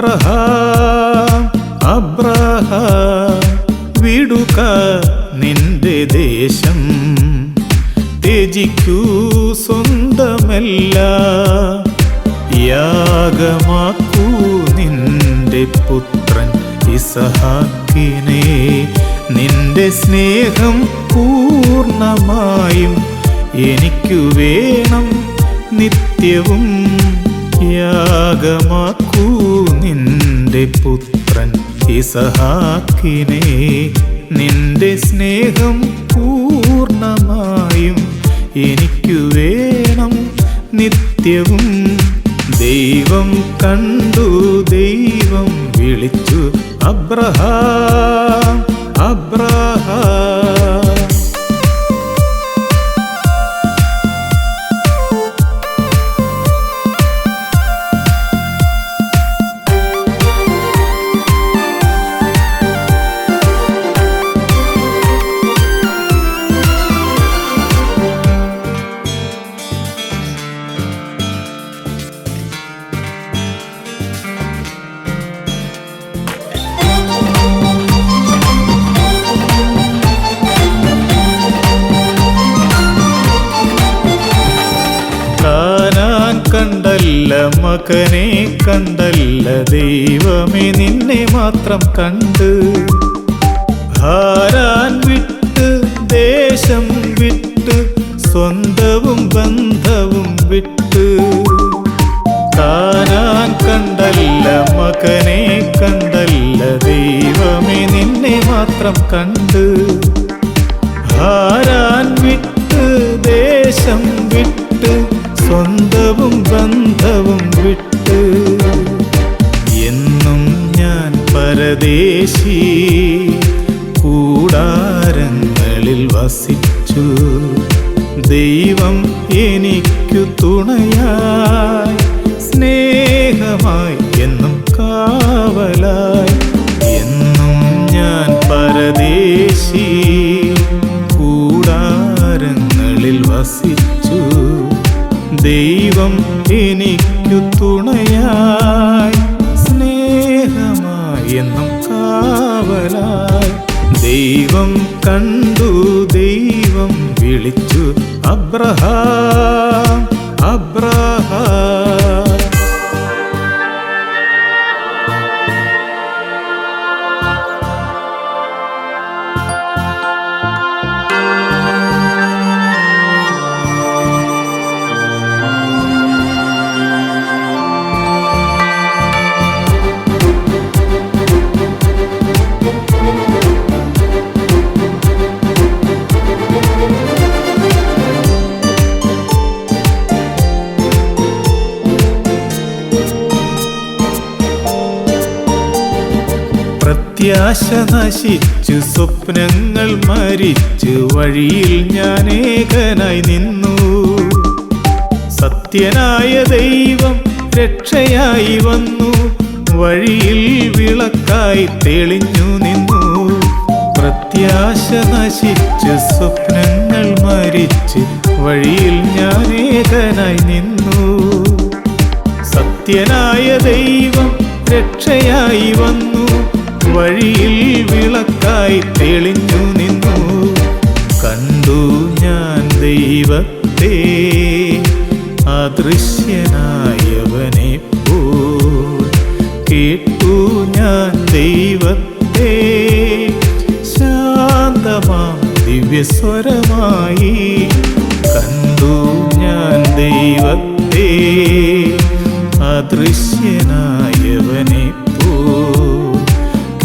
Abraham Abraham വിടുക നിന്റെ ദേശം. ത്യജിക്കൂ സ്വന്തമല്ല യാഗമാക്കൂ നിന്റെ പുത്രൻ ഇസഹാക്കിനെ. നിന്റെ സ്നേഹം പൂർണമായും എനിക്കു വേണം നിത്യവും. യാഗമാക്കൂ നിന്റെ പുത്രൻ ഇസഹാക്കിനെ. നിന്റെ സ്നേഹം പൂർണമായും എനിക്കു വേണം നിത്യവും. ദൈവം കണ്ടു ദൈവം വിളിച്ചു അബ്രഹാം. മകനെ കണ്ടല്ല ദൈവമേ നിന്നെ മാത്രം കണ്ട്. ഭാരാൻ വിട്ട് ദേശം വിട്ട് സ്വന്തവും ബന്ധവും വിട്ട്. താരാൻ കണ്ടല്ല മകനെ കണ്ടല്ല ദൈവമേ നിന്നെ മാത്രം കണ്ട്. പരദേശി കൂടാരങ്ങളിൽ വസിച്ചു. ദൈവം എനിക്കു തുണയായി. സ്നേഹമായി എന്നും കാവലായി. എന്നും ഞാൻ പരദേശി കൂടാരങ്ങളിൽ വസിച്ചു. ദൈവം എനിക്കു തുണയായി. സ്നേഹമായി എന്നും കാവലായി ദൈവം കണ്ടു ദൈവം വിളിച്ചു അബ്രഹാം അബ്രഹാം. പ്രത്യാശ നശിച്ചു സ്വപ്നങ്ങൾ മരിച്ചു. വഴിയിൽ ഞാൻ ഏകനായി നിന്നു. സത്യനായ ദൈവം രക്ഷയായി വന്നു. വഴിയിൽ വിളക്കായി തെളിഞ്ഞു നിന്നു. പ്രത്യാശ നശിച്ചു സ്വപ്നങ്ങൾ മരിച്ച്. വഴിയിൽ ഞാൻ ഏകനായി നിന്നു. സത്യനായ ദൈവം രക്ഷയായി വന്നു. വഴിയിൽ വിളക്കായി തെളിഞ്ഞു നിന്നു. കണ്ടു ഞാൻ ദൈവത്തെ അദൃശ്യനായവനെ പോ കേട്ടു ഞാൻ ദൈവത്തെ ശാന്തമാം ദിവ്യസ്വരമായി. കണ്ടു ഞാൻ ദൈവത്തെ അദൃശ്യനായവനെ പോ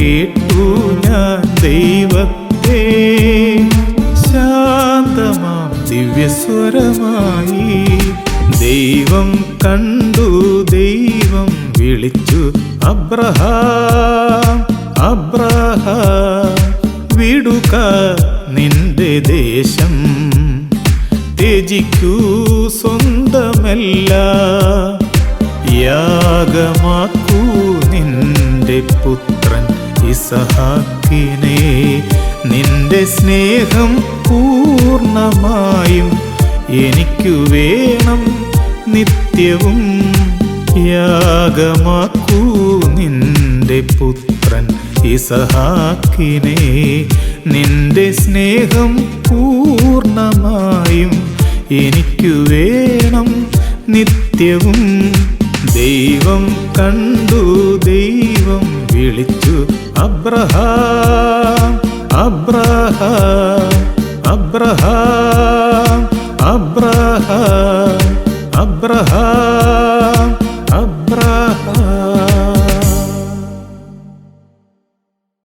കേട്ടു ഞാൻ ദൈവത്തെ. ശാന്തമാം ദിവ്യസ്വരമായി. ദൈവം കണ്ടു ദൈവം വിളിച്ചു. അബ്രഹാം അബ്രഹാം വിടുക നിന്റെ ദേശം. ത്യജിക്കൂ സ്വന്തമല്ല. യാഗമാക്കൂ നിന്റെ പുത്രൻ ഇസഹാക്കിനെ നിന്റെ സ്നേഹം പൂർണമായും എനിക്കു വേണം നിത്യവും യാഗമാക്കൂ നിന്റെ പുത്രൻ ഇസഹാക്കിനെ നിന്റെ സ്നേഹം പൂർണമായും എനിക്കു വേണം നിത്യവും ദൈവം കണ്ടു ദൈവം വിളിച്ചു. Abraham Abraham Abraham Abraham Abraham